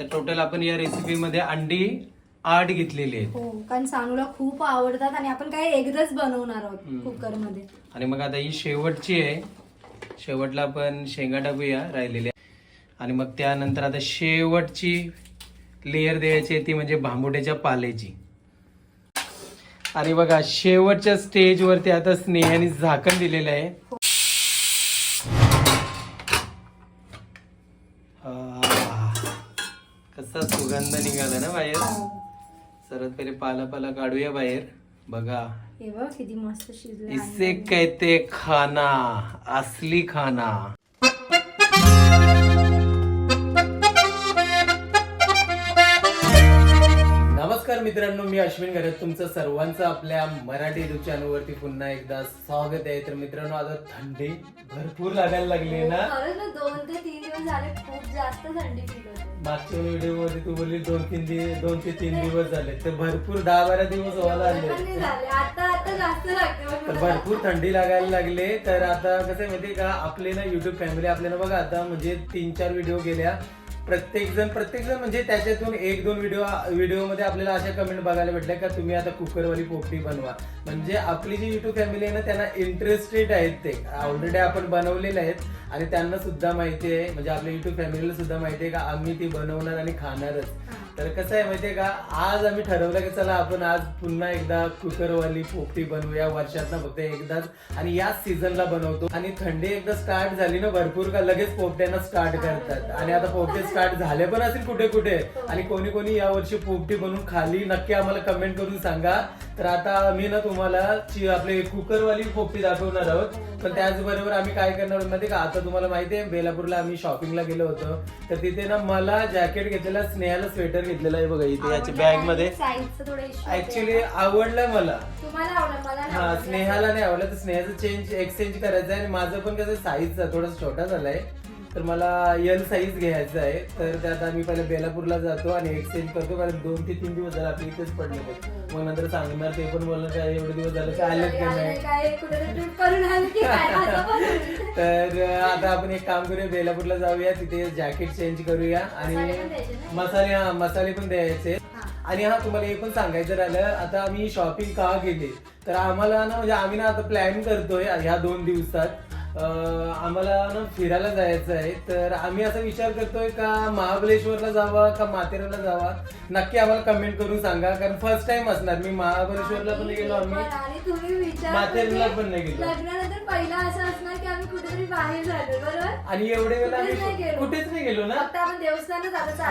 तर टोटल आपण या रेसिपीमध्ये अंडी आठ घेतलेली आहेत. हो कारण सानूला खूप आवडतात आणि आपण काय एकदाच बनवणार आहोत. कुकरमध्ये आणि मग आता ही शेवटची आहे. शेवटला आपण शेंगा टाकूया राहिलेल्या. आणि मग त्यानंतर आता शेवटची लेयर द्यायची आहे ती म्हणजे भांबुट्याच्या पाल्याची आणि बघा शेवटच्या स्टेजवरती आता स्नेहाने झाकण दिलेलं आहे आह, कसा सुगंध निघाला ना बाहेर सर्वात पहिले पाला पाला काढूया बाहेर. बघा. हे बघ किती मस्त शिजले इसे कहते खाना असली खाना. नमस्कार मित्रांनो मी अश्विन घरत तुमचं सर्वांचं आपल्या मराठी युट्यूब चॅनल वरती पुन्हा एकदा स्वागत आहे. तर मित्रांनो आता थंडी भरपूर लागायला लागली आहे ना? खरंच ना दोन ते तीन दिवस झाले खूप जास्त थंडी फील होते मागच्या व्हिडिओमध्ये तू बोलली दोन तीन दिवस दोन ते तीन दिवस झाले. तर भरपूर दहा बारा दिवस व्हायला आले नाही झाले. आता आता जास्त लागते पण तर भरपूर थंडी लागायला लागले. तर आता कसं माहितीये का? आपले ना युट्यूब फॅमिली आपल्याला बघा आता म्हणजे तीन चार व्हिडिओ गेल्या प्रत्येकजण प्रत्येकजण म्हणजे त्याच्यातून एक दोन व्हिडिओ व्हिडिओमध्ये आपल्याला अशा कमेंट बघायला भेटल्या का तुम्ही आता कुकरवाली पोपटी बनवा. म्हणजे आपली जी युट्यूब फॅमिली आहे ना त्यांना इंटरेस्टेड आहेत ते. ऑलरेडी आपण बनवलेले आहेत आणि त्यांना सुद्धा माहिती आहे. म्हणजे आपल्या युट्यूब फॅमिलीला सुद्धा माहिती आहे का आम्ही ती बनवणार आणि खाणारच. तर कसं आहे माहितीये का? आज आम्ही ठरवलं की चला आपण आज पुन्हा एकदा कुकरवाली पोपटी बनवूया वर्षात फक्त एकदाच. आणि याच सीझनला बनवतो. आणि थंडी एकदा स्टार्ट झाली ना भरपूर का लगेच पोपट्यांना स्टार्ट करतात. आणि आता पोपटे स्टार्ट झाले पण असेल कुठे कुठे आणि कोणी कोणी या वर्षी पोपटी बनवून खाली नक्की आम्हाला कमेंट करून सांगा. तर आता मी ना तुम्हाला आपले कुकरवाली पोपटी दाखवणार आहोत. पण त्याचबरोबर आम्ही काय करणार आहोत माहिती का? आता तुम्हाला माहिती आहे बेलापूरला आम्ही शॉपिंगला गेलो होतो. तर तिथे ना मला जॅकेट घेतलेला स्नेहाला स्वेटर घेतलेला आहे बघा इथे याच्या बॅगमध्ये. थोडं. ऍक्च्युली आवडलं मला. हा. स्नेहाला नाही आवडलं तर स्नेहाचं चेंज एक्सचेंज करायचं आहे आणि माझं पण कसं साईजचा थोडासा छोटा झालाय. तर मला एल साईज घ्यायचा आहे. तर त्यात आम्ही पहिले बेलापूरला जातो आणि एक्सचेंज करतो. कारण दोन ते तीन दिवस झाले आपले इथेच पडले होते. मग नंतर सांगणार ते पण बोलणार काय एवढे दिवस झाले काय आलेत का नाही. तर आता आपण एक काम करूया बेलापूरला जाऊया. तिथे जॅकेट चेंज करूया. आणि मसाले हा मसाले पण द्यायचे. आणि हा तुम्हाला हे पण सांगायचं राहिलं आता आम्ही शॉपिंग का केली तर आम्हाला ना म्हणजे आम्ही ना आता प्लॅन करतोय ह्या दोन दिवसात. आम्हाला ना फिरायला जायचं आहे तर आम्ही असा विचार करतोय का महाबळेश्वरला जावा का माथेरानला जावा नक्की आम्हाला कमेंट करून सांगा कारण फर्स्ट टाइम असणार मी महाबळेश्वरला पण गेलो आम्ही म्हणजे पण नाही गेलो. लग्नानंतर पहिला असं असणार की आम्ही कुठेतरी बाहेर झालो बरोबर आणि एवढे वेळेला कुठेच नाही आम्ही गेलो. कुठेच नाही गेलो ना आपण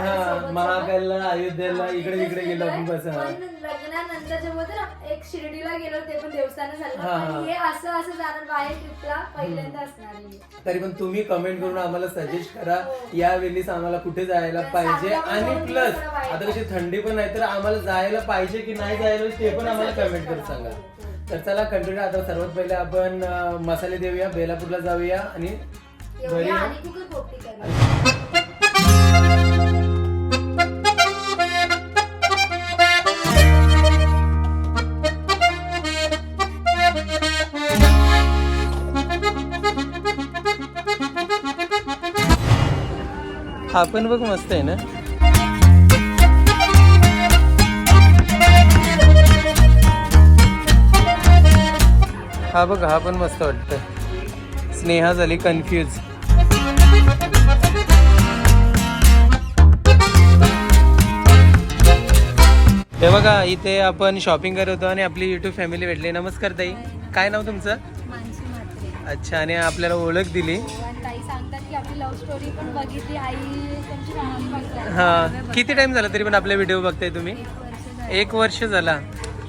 आता सोबत. महाकालला अयोध्येला इकडे तिकडे गेलो आपण. बस लग्नानंतर जे होतं ना एक शिर्डीला गेलो ते पण देवस्थान झालं हा, असं असं जाणार बाहेर ट्रिपला पहिल्यांदा. तरी पण तुम्ही कमेंट करून आम्हाला सजेस्ट करा. या वेळीस आम्हाला कुठे जायला पाहिजे? आणि प्लस आता कशी थंडी पण आहे तर आम्हाला जायला पाहिजे की नाही जायला ते पण आम्हाला कमेंट करून सांगा. तर चला कंटिन्यू आता सर्वात पहिले आपण मसाले देऊया बेलापूरला जाऊया आणि घरी हा पण बघ मस्त आहे ना. हा बघ हा पण मस्त वाटतं स्नेहा झाली कन्फ्यूज हे बघा इथे आपण शॉपिंग करत होतो आणि आपली युट्यूब फॅमिली भेटली. नमस्कार ताई. काय नाव तुमचं. अच्छा आणि आपल्याला ओळख दिली. की आपली लव्ह स्टोरी पण बघितली आई त्यांची फॅमिली बघतात हा किती टाइम झाला तरी पण आपले व्हिडिओ बघताय तुम्ही? एक वर्ष झालं. एक वर्ष झाला.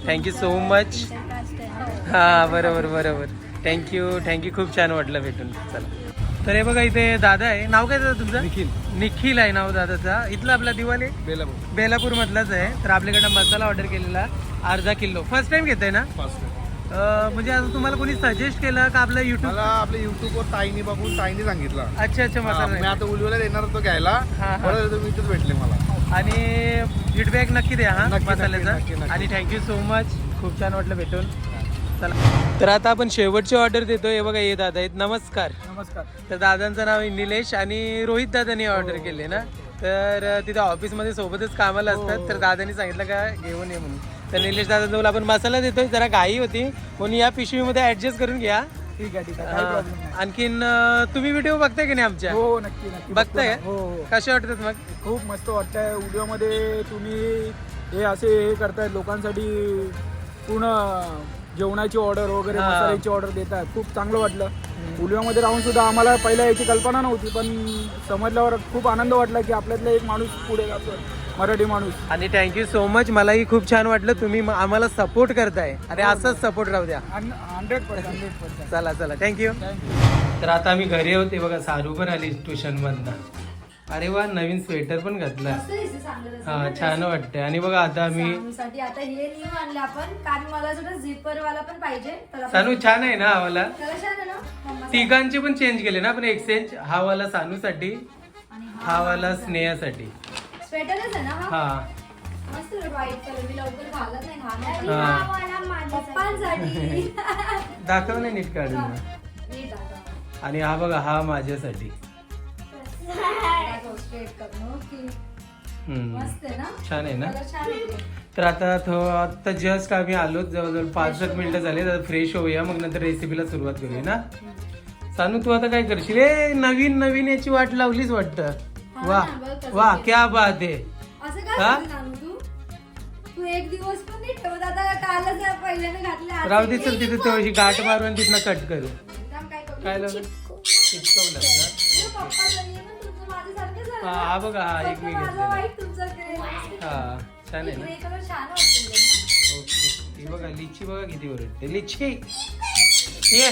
थँक्यू सो मच आहे. हा बरोबर बरोबर. थँक्यू थँक्यू खूप छान वाटलं भेटून. चला. तर हे बघा इथे दादा आहे. नाव काय दादा तुमचं? निखिल. निखिल आहे नाव दादाचा. इथला आपला दिवाले? बेलापूर. बेलापूर मधलाच आहे. तर आपल्याकडे मसाला ऑर्डर केलेला अर्धा किलो. फर्स्ट टाइम घेताय ना? अं, म्हणजे आता तुम्हाला कोणी सजेस्ट केलं का आपलं युट्यूब मला आपल्या युट्यूब वर ताईनी बघून ताईनी सांगितलं. अच्छा अच्छा हा, मी मसाला आता उलवेला येणार होतो घ्यायला. हा, हा. तुम्ही इथेच भेटले मला. आणि फीडबॅक नक्की द्या हा नक्की, नक्की, मसाल्याचा. नक्की. आणि थँक्यू सो मच खूप छान वाटलं भेटून. चला. तर आता आपण शेवटची ऑर्डर देतो हे बघा ये दादा आहेत. नमस्कार. नमस्कार. तर दादांचं नाव आहे निलेश आणि रोहित दादांनी ऑर्डर केले ना? तर अं, तिथे ऑफिसमध्ये सोबतच कामाला असतात. तर दादानी सांगितलं का घेऊन ये म्हणून. तर निलेश दादा जवळ आपण मसाला देतोय जरा घाई होती. म्हणून या पिशवीमध्ये ऍडजस्ट करून घ्या. ठीक आहे ठीक आहे. काही नाही. आणखीन अं, तुम्ही व्हिडिओ बघताय की नाही आमच्या? हो नक्की नक्की. बघताय बघतो ना. हो हो. कसे वाटतात मग? खूप मस्त वाटतंय. व्हिडिओमध्ये तुम्ही हे असे हे करताय लोकांसाठी पूर्ण जेवणाची ऑर्डर वगैरे हा. मसाल्याची ऑर्डर देतात. खूप चांगलं वाटलं. व्हिडिओमध्ये राहून सुद्धा आम्हाला पहिला याची कल्पना नव्हती पण समजल्यावर खूप आनंद वाटला की आपल्यातला एक माणूस पुढे जातोय. मराठी माणूस. आणि थँक्यू सो मच मलाही खूप छान वाटलं. तुम्ही म- आम्हाला सपोर्ट करताय. आणि असंच सपोर्ट राहू द्या. हंड्रेड पर्सेंट हंड्रेड पर्सेंट चला चला. थँक्यू तर आता आम्ही घरी होते बघा सारू पण आली ट्युशन मधनं अरे वा नवीन स्वेटर पण घातला. हा छान वाटतंय. आणि बघा आता आम्ही सानूसाठी आता हे न्यू आणले आपण. कारण मला सुद्धा झिपर वाला पण पाहिजे. तर आपण- सानू छान आहे ना हा वाला त्याला छान आहे ना? मम्मा तिघांचे पण चेंज केले ना आपण. एक्सचेंज हा वाला सानूसाठी आणि हा वाला स्नेहासाठी. स्वेटरच आहे ना हा? हा. मस्त व्हाईट कलर मी लवकर घालत नाही हा. पप्पांसाठी. दाखव ना नीट काढून. नीट दाखव. आणि हा बघा हा माझ्यासाठी. दाखव, straight करून. Okay. हम्म. मस्त आहे ना? छान आहे ना? कलर छान आहे. तर आता थो आता जस्ट आम्ही आलो जवळजवळ पाच एक मिनिटं झाले तर फ्रेश होऊया मग नंतर रेसिपीला सुरुवात करूया ना? सानू तू आता काय करशील? ए नवीन नवीन याची वाट लावलीच वाटतं. वा वा. क्या बात आहे. असं हा? नानू तू? तू एक दिवस पण नाही ठेवत आता कालच पहिल्याने घातले राहू दे चल तिथे. थोडीशी गाठ मारून तिथनं कट करू. काय लावलं? चिटकवलं. का? हे बघा हा एक मी घेतलेला. हा छान आहे ना. ओके बघा लिची बघा किती ओरडते लिची. ये.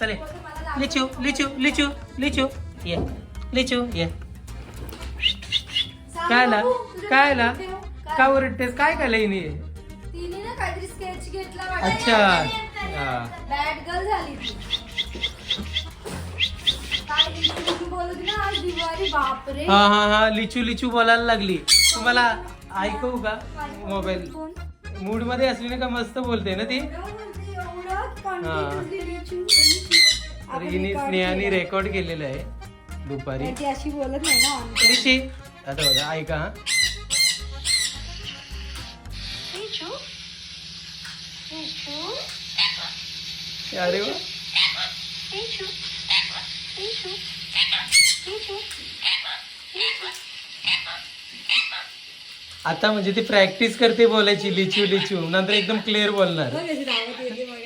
चले. लिचू लिचू लिचू लिचू. ये. लिचू ये. काय. काय? का ओरडतेस? काय काय हिने? तिने ना काहीतरी स्केच घेतला अच्छा. हा. बॅड गर्ल झाली ना? हा हा हा. लिचू लिचू बोलायला लागली. तुम्हाला ऐकवू का? मोबाईल? मूडमध्ये असली ना का मस्त बोलते ना ती? हा. हिने स्नेहाने. रेकॉर्ड केलेलं आहे दुपारी. ती अशी बोलत नाही ना आता बघा ऐका हा. अरे वा. आता म्हणजे ती प्रॅक्टिस करते बोलायची लिचू लिचू. नंतर एकदम क्लिअर बोलणार.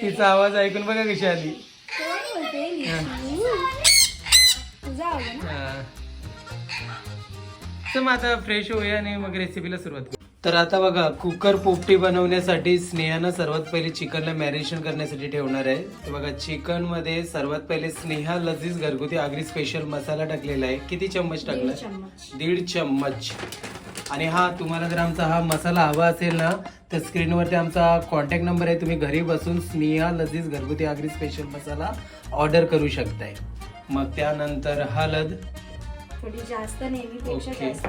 तिचा आवाज ऐकून बघा कशी आली? हा. तर मग आता फ्रेश होऊया आणि मग रेसिपीला सुरुवात करू. तर आता बघा कुकर पोपटी बनवण्यासाठी स्नेहानं सर्वात पहिले चिकनला मॅरिनेशन करण्यासाठी ठेवणार आहे. तर बघा चिकनमध्ये सर्वात पहिले स्नेहा लजीज घरगुती आगरी स्पेशल मसाला टाकलेला आहे. किती चम्मच टाकला. दीड चम्मच. आणि हा तुम्हाला जर आमचा हा मसाला हवा असेल ना तर स्क्रीनवरती आमचा कॉन्टॅक्ट नंबर आहे. तुम्ही घरी बसून स्नेहा लजीज घरगुती आगरी स्पेशल मसाला ऑर्डर करू शकताय. मग त्यानंतर हळद थोडी जास्त नेहमीपेक्षा. जास्त.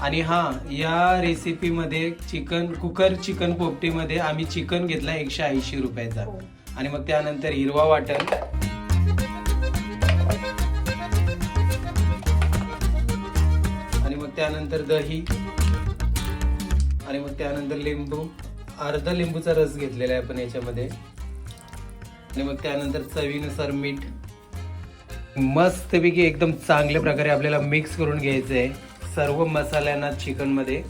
आणि हा या रेसिपीमध्ये चिकन कुकर चिकन पोपटीमध्ये आम्ही चिकन घेतला एकशे ऐंशी रुपयाचा. हो. आणि मग त्यानंतर हिरवा वाटण. आणि मग त्यानंतर दही. आणि मग त्यानंतर लिंबू. अर्धा लिंबूचा रस घेतलेला आहे आपण याच्यामध्ये. आणि मग त्यानंतर चवीनुसार मीठ. मस्तपैकी एकदम चांगल्या प्रकारे आपल्याला मिक्स करून घ्यायचं आहे सर्व मसाल्यांना चिकनमध्ये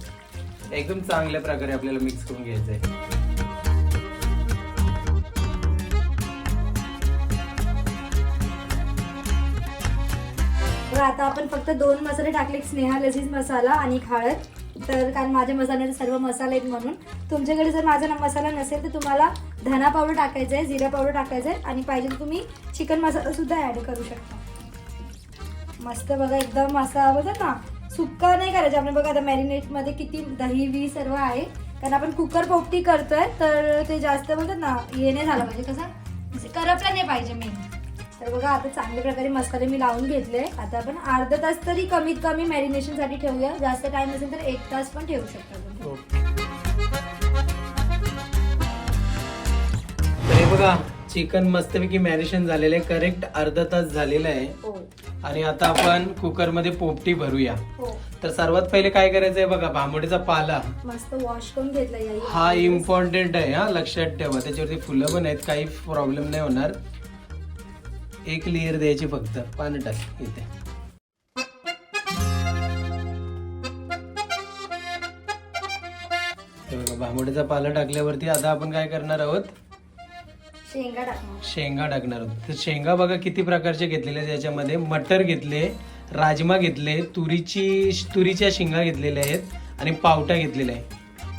एकदम चांगल्या प्रकारे आपल्याला मिक्स करून घ्यायचं आहे तर आता आपण फक्त दोन मसाले टाकले स्नेहा लजीज मसाला आणि एक हळद. तर कारण माझ्या मसाल्याचे सर्व मसाले आहेत म्हणून. तुमच्याकडे जर माझा मसाला नसेल तर तुम्हाला धना पावडर टाकायचं आहे जिरा पावडर टाकायचं आहे आणि पाहिजे तर तुम्ही चिकन मसालासुद्धा ॲड करू शकता. मस्त बघा एकदम असा बघा ना सुक्का नाही करायचं. आपण बघा आता मॅरिनेटमध्ये किती दही वी सर्व आहे. कारण आपण कुकर पोपटी करतोय तर ते जास्त म्हणतात ना हे नाही झालं पाहिजे. कसं? करपलं नाही पाहिजे मेन तर बघा आता चांगल्या प्रकारे मसाले मी लावून घेतले. आता आपण अर्धा तास तरी कमीत कमी मॅरिनेशनसाठी ठेवूया. जास्त टाइम असेल तर एक तास पण ठेवू शकता बघा चिकन मस्तपैकी मॅरिनेशन झालेलं आहे. करेक्ट अर्धा तास झालेलं आहे. हो. आणि आता आपण कुकरमध्ये पोपटी भरूया. हो. तर सर्वात पहिले काय करायचं आहे बघा भांबोडीचा पाला. मस्त वॉश करून घेतला हा इम्पॉर्टंट आहे हा. लक्षात ठेवा. त्याच्यावरती फुलं पण आहेत काही प्रॉब्लेम नाही होणार. एक लेअर द्यायची फक्त. पाणी टाक. इथे भांबोडीचा पाला टाकल्यावरती आता आपण काय करणार आहोत? शेंगा टाकणार. शेंगा टाकणार आहोत. तर शेंगा बघा किती प्रकारचे घेतलेले आहेत याच्यामध्ये. मटर घेतले राजमा घेतले तुरीची तुरीच्या शेंगा घेतलेल्या आहेत आणि पावटा घेतलेला आहे.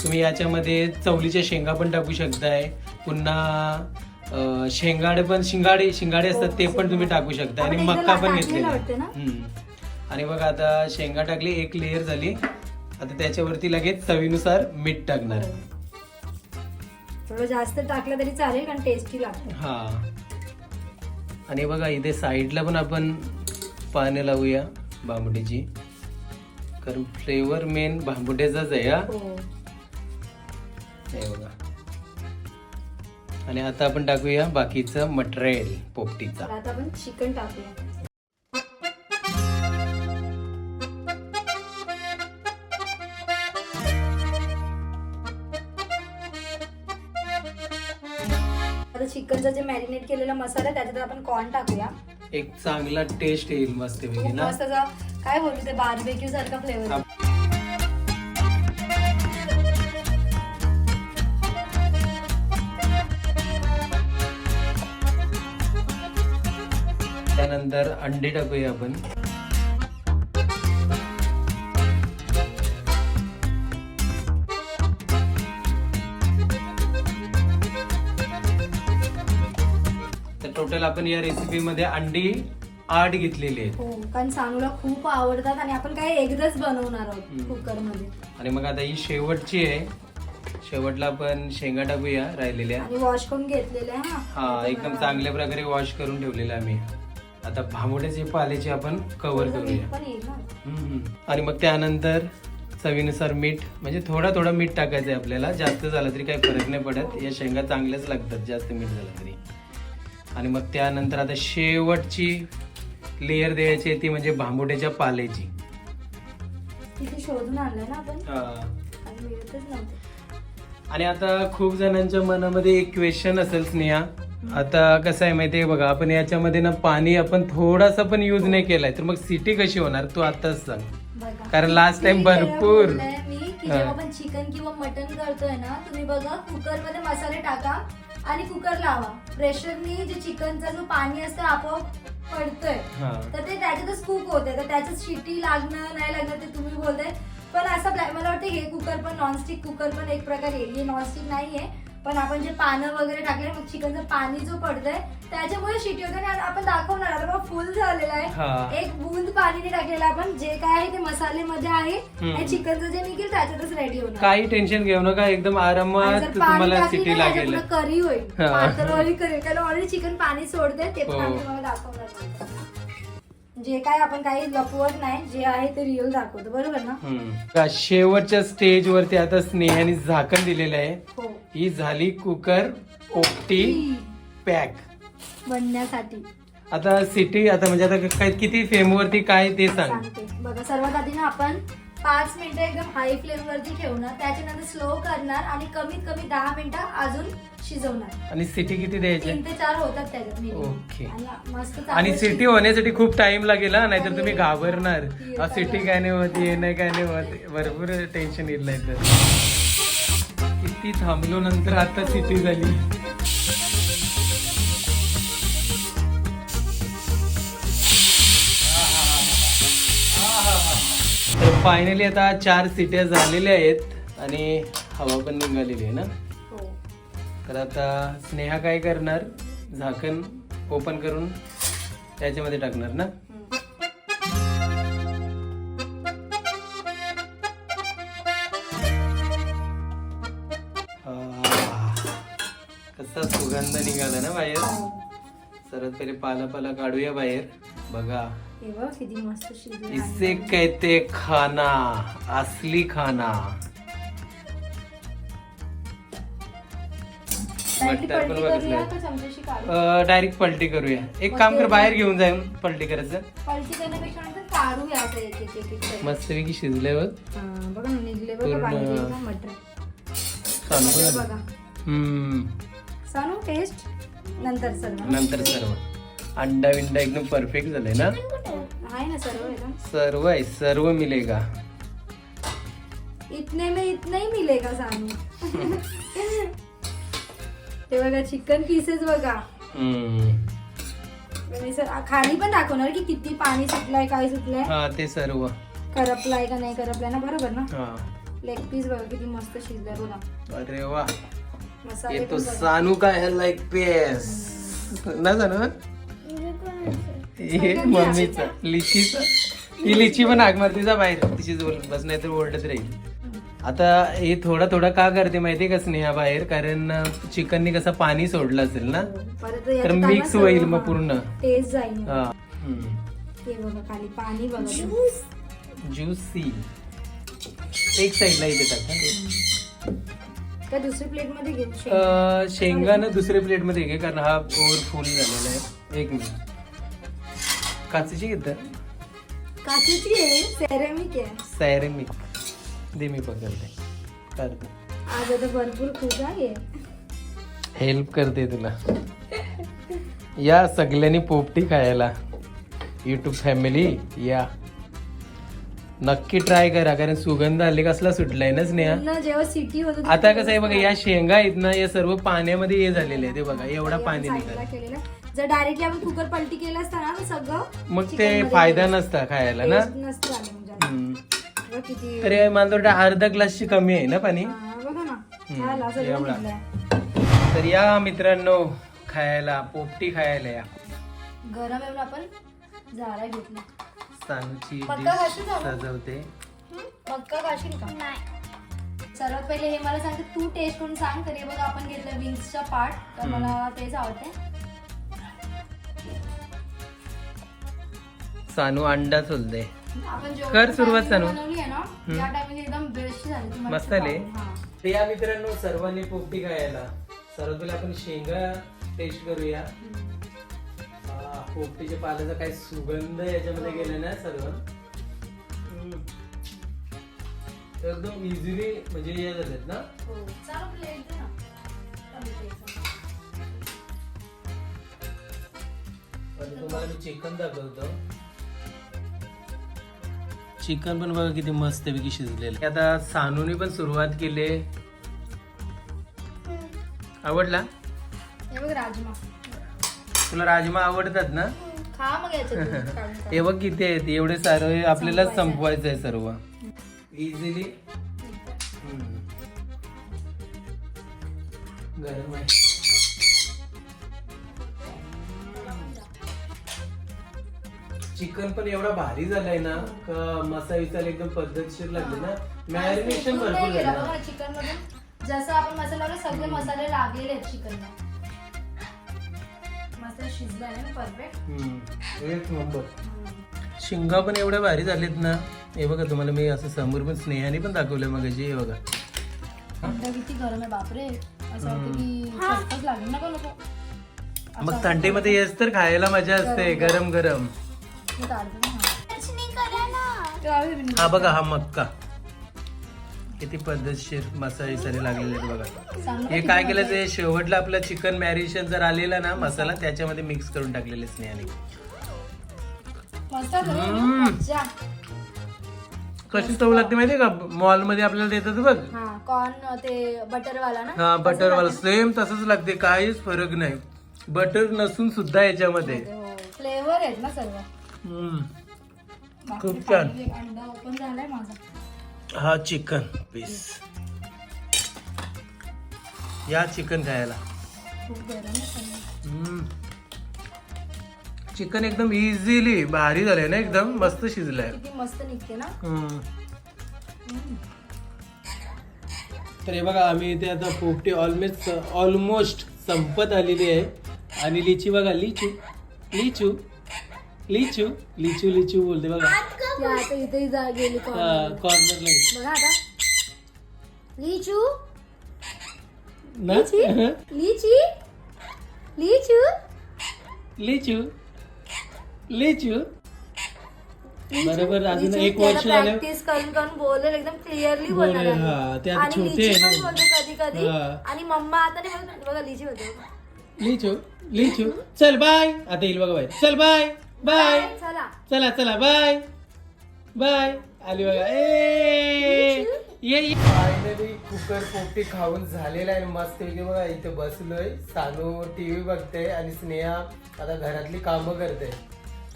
तुम्ही याच्यामध्ये चवलीच्या शेंगा पण टाकू शकताय. पुन्हा शेंगाडे पण शिंगाडे शिंगाडे असतात ते पण तुम्ही टाकू शकता. आणि मक्का पण घेतलेला. आणि बघा आता शेंगा टाकली एक लेअर झाली. आता त्याच्यावरती लगेच चवीनुसार मीठ टाकणार. थोडं जास्त टाकलं तरी चालेल कारण टेस्टी लागतं. हा. आणि बघा इथे साईडला पण आपण पाने लावूया बांबुटीची कारण फ्लेवर मेन बांबुट्याचाच आहे हा. हो. हे बघा. आणि आता आपण टाकूया बाकीचं मटेरियल पोपटीचा. आता आपण चिकन टाकूया. आता चिकनचा जे मॅरिनेट केलेला मसाला आहे, त्याच्यात आपण कॉर्न टाकूया. एक चांगला टेस्ट येईल मस्त खूप ना? मस्त असा काय बोलू ते बार्बेक्यू सारखा फ्लेवर त्यानंतर अंडी टाकूया आपण. तर टोटल आपण या रेसिपी मध्ये अंडी आठ घेतलेली आहेत. हो कारण सानूला खूप आवडतात आणि आपण काय एकदाच बनवणार आहोत. कुकरमध्ये आणि मग आता ही शेवटची आहे. शेवटला आपण शेंगा टाकूया राहिलेल्या. वॉश करून घेतलेले आहे हा. हा एकदम चांगल्या प्रकारे वॉश करून ठेवलेलं आम्ही. आता भांबोड्याचे पाल्याचे आपण कव्हर करूया. आणि मग त्यानंतर चवीनुसार मीठ म्हणजे थोडा थोडा मीठ टाकायचं आहे आपल्याला. जास्त झालं तरी काही फरक नाही पडत. या शेंगा चांगल्याच लागतात जास्त मीठ झालं तरी. आणि मग त्यानंतर आता शेवटची लेअर द्यायची ती म्हणजे भांबोड्याच्या पाल्याची आणि आता खूप जणांच्या मनामध्ये एक क्वेश्चन असेल स्नेहा. आता कसं आहे माहितीये बघा आपण याच्यामध्ये ना पाणी आपण थोडासा पण युज नाही केलाय. तर मग सिटी कशी होणार? तू आताच सांग. कारण last time मी भरपूर. आपण चिकन किंवा मटन करतोय ना तुम्ही बघा कुकरमध्ये मसाले टाका आणि कुकर लावा. प्रेशरनी जे चिकनचा जो पाणी असतं आपोआप पडतोय. तर ते त्याच्यातच कुक होते तर त्याच्यात शिटी लागणं नाही लागणं ते तुम्ही बोलताय. पण असं मला वाटतं हे कुकर पण नॉनस्टिक कुकर पण एक प्रकारे हे नॉनस्टिक नाहीये. पण आपण जे पानं वगैरे टाकले मग चिकनचं पाणी जो पडतंय त्याच्यामुळे शिटी होते आणि आपण दाखवणार. आता बघा फुल झालेला. आहे. एक बूंद पाणी टाकलेलं आपण. जे काय आहे ते मसाल्यामध्ये आहे. हम्म. आणि चिकनचं जे निघेल त्याच्यातच रेडी होणार. काही टेन्शन घेऊ नका. एकदम आरामात तुम्हाला सिटी लागेल. करी होईल. करी कारण ऑलरेडी चिकन पाणी सोडते ते पण हो. तुम्हाला दाखवणार. जे काय आपण काही लपवत नाही जे आहे ते रिअल दाखवतो. बरोबर ना? हम्म. का शेवटच्या स्टेज वरती आता स्नेहाने झाकण दिलेलं आहे. हो. ही झाली कुकर पोपटी पॅक. बनण्यासाठी. आता सिटी आता म्हणजे आता काय किती फेम वरती काय ते सांग. सांगते. बघा सर्वात आधी ना आपण पाच मिनिटं एकदम हाय फ्लेम वरती ठेवणार त्याच्यानंतर स्लो करणार आणि कमीत कमी दहा मिनिटं अजून शिजवणार. आणि सिटी किती द्यायची? तीन ते चार होतात त्याच्यात minimum. ओके. आणि मस्त आणि सिटी होण्यासाठी खूप टाइम लागेल हा? नाहीतर तुम्ही घाबरणार. सिटी. काय नाही होत हे नाही काय नाही होत. भरपूर टेन्शन येईल नाही तर किती थांबलो नंतर आता सिटी झाली. फायनली आता चार सिट्या झालेल्या आहेत आणि हवा पण निघालेली आहे ना? हो. तर आता स्नेहा काय करणार? झाकण ओपन करून त्याच्यामध्ये टाकणार ना? कसा सुगंध निघाला ना बाहेर? हो. सर्वात पहिले पाला पाला काढूया बाहेर. बघा. हे बघ किती मस्त शिजलं इसे कहते खाना असली खाना. डायरेक्टली मटर पण पलटी करूया बघितलं का चमच्याशी काढू डायरेक्ट पलटी करूया. एक काम कर बाहेर घेऊन जाऊन पलटी करायचं. पलटी करण्यापेक्षा नंतर काढूया असं एक एक एक एक करून. मस्तपैकी हा, बघा ना निघले बघा पूर्ण- मटर मटर. कर. बघा. हम्म. सांगू टेस्ट नंतर सर्व. नंतर सर्व. अंडा बिंडा एकदम परफेक्ट झालंय ना? सर्व आहे सर्व मिलेगा इतने में इतना ही मिलेगा सांगू ते बघा चिकन पीसेस बघा. सर खाली पण दाखवणार की किती पाणी सुटलंय काय सुटलंय? हा ते सर्व. करपलाय का नाही करपलाय ना बरोबर ना? लेग पीस बघा किती मस्त शिजलाय बघा. अरे वा. मसाले ये तो. सानू का है लाईक पेस ना जाणू हे मम्मीचा लिचीचा. ही लिची पण आग मारतीचा बाहेर तिची जोर बस नाही तर ओरडत राहील. आता हे थोडा थोडा का करते माहितीये का स्नेहा बाहेर? कारण चिकननी कसं पाणी सोडलं असेल ना? परत तर मिक्स ना होईल मग हा. पूर्ण. टेस्ट जाईल. हा. पाणी तुम्ही. ज्युसी एक साईडला इथे टाक हा दुसरी प्लेटमध्ये घेऊ? शेंगा. शेंगानं दुसऱ्या प्लेटमध्ये घे कारण हा ओव्हर फुल झालेला आहे. एक मिनिट. काचेची घेत? काचेची आहे सेरेमिक आहे. सॅरेमिक दे मी पकडते करते. आज आता भरपूर खुश आहे. हेल्प करते तुला. या सगळ्यांनी पोपटी खायला. युट्यूब फॅमिली या. नक्की ट्राय करा कारण सुगंध आले कसला सुटलाय ना स्नेहा? जेव्हा सिटी होत आता कसं आहे बघा या शेंगा आहेत ना या सर्व पाण्यामध्ये हे झालेले आहे ते बघा एवढा पाणी निघालं केलेलं. जर डायरेक्टली आपण कुकर पलटी केलं असतं ना तर सगळं मग chicken ते मध्ये फायदा गेलं नसता खायला असतं. ना Taste नसतं आलं म्हणजे आता. हम्म. बघ किती तर हे मला वाटतं अर्धा ग्लासची कमी आहे ना पाणी हा, बघा ना हम्म, झाला सगळं एवढा. निघलंय. तर या मित्रांनो खायला पोपटी खायला या गरम येऊन आपण झारा घेतला सानूची मक्का डिश घातली का? सजवते मक्का खाशील का सर्वात पहिले हे मला सांगते तू टेस्ट करून सांग तर बघा आपण घेतलं विंग्सचा पार्ट तर हम्म. मला तेच आवडते सानू अंडा जेवढं कर सुरुवात, सानू. मस्त आली? आवडेल. हा. तर या मित्रांनो सर्वांनी पोपटी खायला सर्वात पहिले आपण शेंगा टेस्ट करूया हा, पोपटीच्या पाल्याचा काय सुगंध याच्यामध्ये गेला ना सर्व. एकदम इझिली म्हणजे हे झालेत ना हो. तुम्हाला मी चिकन दाखवतो चिकन पण बघा किती मस्त पैकी शिजलेलं. आता सानूने पण सुरुवात केली. आवडला? राजमा. तुला राजमा आवडतात ना. हे बघ किती आहेत. एवढे सारे आपल्याला संपवायचं आहे. संपवायचं आहे सर्व. इझिली गरम आहे. चिकन पण एवढा भारी झालाय ना का मसाला विसाला एकदम पद्धतशीर लागले ना. मॅरिनेशन भरपूर झालं. चिकन मधून जसं आपण मसाला लावला सगळे मसाले लागलेले आहेत चिकनला. मस्त शिजलाय ना परफेक्ट हम्म, एक नंबर. शिंगा पण एवढ्या भारी झालेत ना. हे बघा तुम्हाला मी असं समोर पण स्नेहाने पण दाखवलं मग हे बघा. थंड किती गरम आहे बापरे. असं वाटतं की खसखस लागेल ना का नको मग थंडीमध्ये येस तर खायला मजा असते गरम गरम. हा. हा बघा हा मक्का. किती पद्धतशीर मसाले लागलेले आहेत बघा. हे काय केलं ते शेवटला आपलं चिकन मॅरिनेशन जर आलेलं ना मसाला त्याच्यामध्ये मिक्स करून टाकलेले स्नेहाने. कशी चव लागते माहितीये का? मॉलमध्ये आपल्याला देतात बघ. हा कॉर्न ते बटरवाला ना? हा बटर वाला सेम तसंच लागते काहीच फरक नाही. बटर नसून सुद्धा याच्यामध्ये. फ्लेवर आहेत ना सर्व. खूप छान. खाली एक अंडा ओपन झालाय माझा. हा चिकन पीस या चिकन खायला. खूप गरम आहे सर्व. हम्म. चिकन एकदम इझिली भारी झालंय ना एकदम मस्त शिजलंय. मस्त निघते ना. हम्म. तर हे बघा आम्ही इथे आता पोपटी ऑलमोस्ट ऑलमोस्ट संपत आलेली आहे. आणि लिची बघा लिचू लिचू. लिचू लिचू लिचू बोलते बघा. ती आता इथे जा गेली कॉर्नर कॉर्नरला बघा आता. लिचू? ना? लिची? लिची? लिचू? लिचू. बरोबर अजून एक वर्ष झालं. प्रॅक्टिस करून करून बोलेल एकदम क्लिअरली बोलेल, बोलणार हा, आहे. ते आता आणि छोटे लिची आहे पण ना. बोलते कधी कधी. हा. आणि मम्मा आता नाही बोलत. बघा लिची होते लिचू लिचू. चल बाय आता येईल बघा बाय चल बाय बाय चला चला चला बाय बाय आली बघा. ए. ये फायनली कुकर पोपटी खाऊन झालेला आहे. मस्त पैकी बघा इथे बसलोय. सानू टीव्ही बघते आणि स्नेहा आता घरातली कामं करते.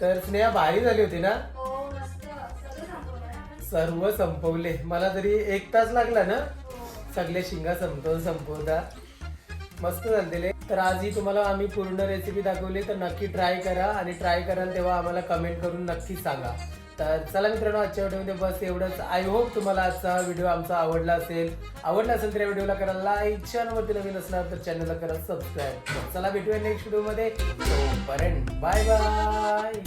तर स्नेहा भारी झाली होती ना? हो मस्त. सगळं संपवलं ना आपण. सर्व संपवले. मला तरी एक तास लागला ना? सगळे शिंगा संपव संपवता. मस्त झालेले तर आज ही तुम्हाला आम्ही पूर्ण रेसिपी दाखवली तर नक्की ट्राय करा आणि ट्राय कराल तेव्हा आम्हाला कमेंट करून नक्की सांगा. तर चला मित्रांनो आजच्या व्हिडिओमध्ये बस एवढंच. आय होप तुम्हाला आजचा व्हिडिओ आमचा आवडला असेल. आवडला असेल तर या व्हिडिओला करा लाईक चॅनलवरती नवीन असणार तर चॅनलला करा सबस्क्राईब चला भेटूया नेक्स्ट व्हिडिओमध्ये तोपर्यंत बाय बाय